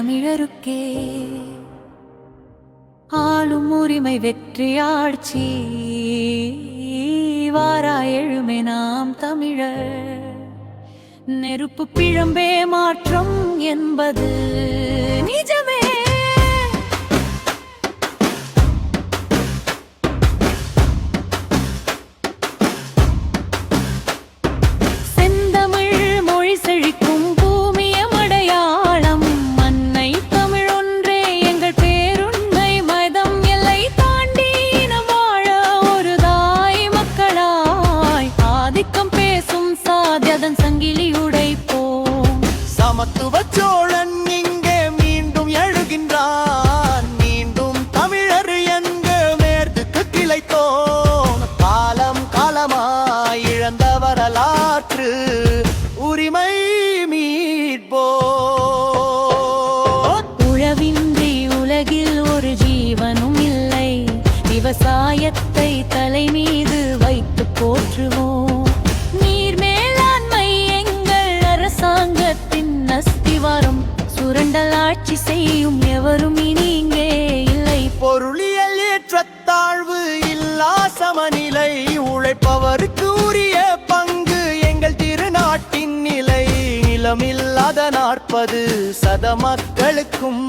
தமிழருக்கே. ஆளும் உரிமை வெற்றியாட்சி வாரா எழுமே நாம் தமிழர். நெருப்பு பிழம்பே மாற்றம் என்பது நிஜமே. வரலாற்று உரிமை மீட்போ. உழவின்றி உலகில் ஒரு ஜீவனும் இல்லை. விவசாயத்தை தலை மீது வைத்து போற்றுவோம் நீர் மேலாண்மை எங்கள் அரசாங்கத்தின் அஸ்திவாரம். சுரண்டல் ஆட்சி செய்யும் எவரும் இனி இங்கே இல்லை. பொருளியல் நாற்பது சத மக்களுக்கும்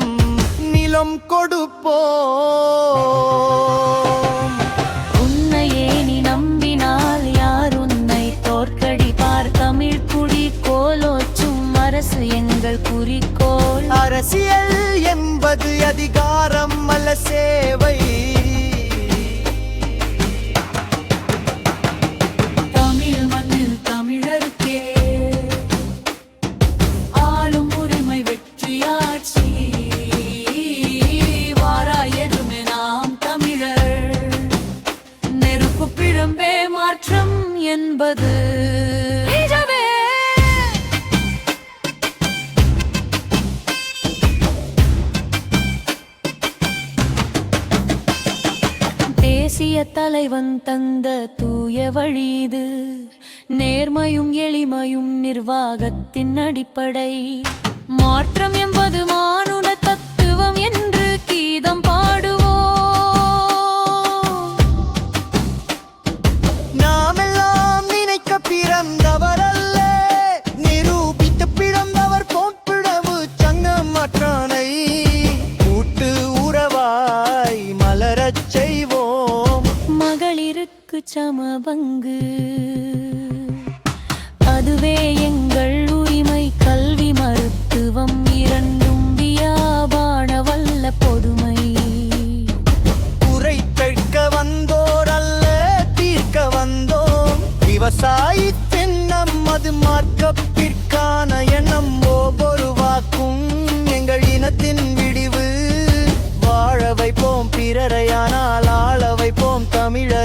நிலம் கொடுப்போ என்பது. தேசிய தலைவன் தந்த தூய வழிது நேர்மையும் எளிமையும் நிர்வாகத்தின் அடிப்படை. மாற்றம் என்பது மானுட தத்துவம் என்று சமபங்கு. அதுவே எங்கள் உரிமை கல்வி மருத்துவம் இரண்டும் வியாபார வல்ல பொதுமை. குறை கேட்க வந்தோர் அல்ல தீர்க்க வந்தோம். விவசாயத்தின் தென்னம் அது மார்க்கப்பிற்கான எண்ணம் ஒவ்வொரு வாக்கும் எங்கள் இனத்தின் விடிவு. வாழ வைப்போம் பிறரையானால் ஆள வைப்போம் தமிழர்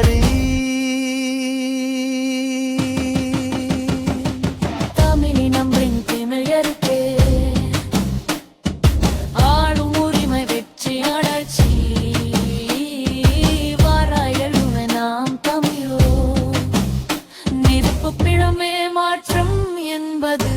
என்பது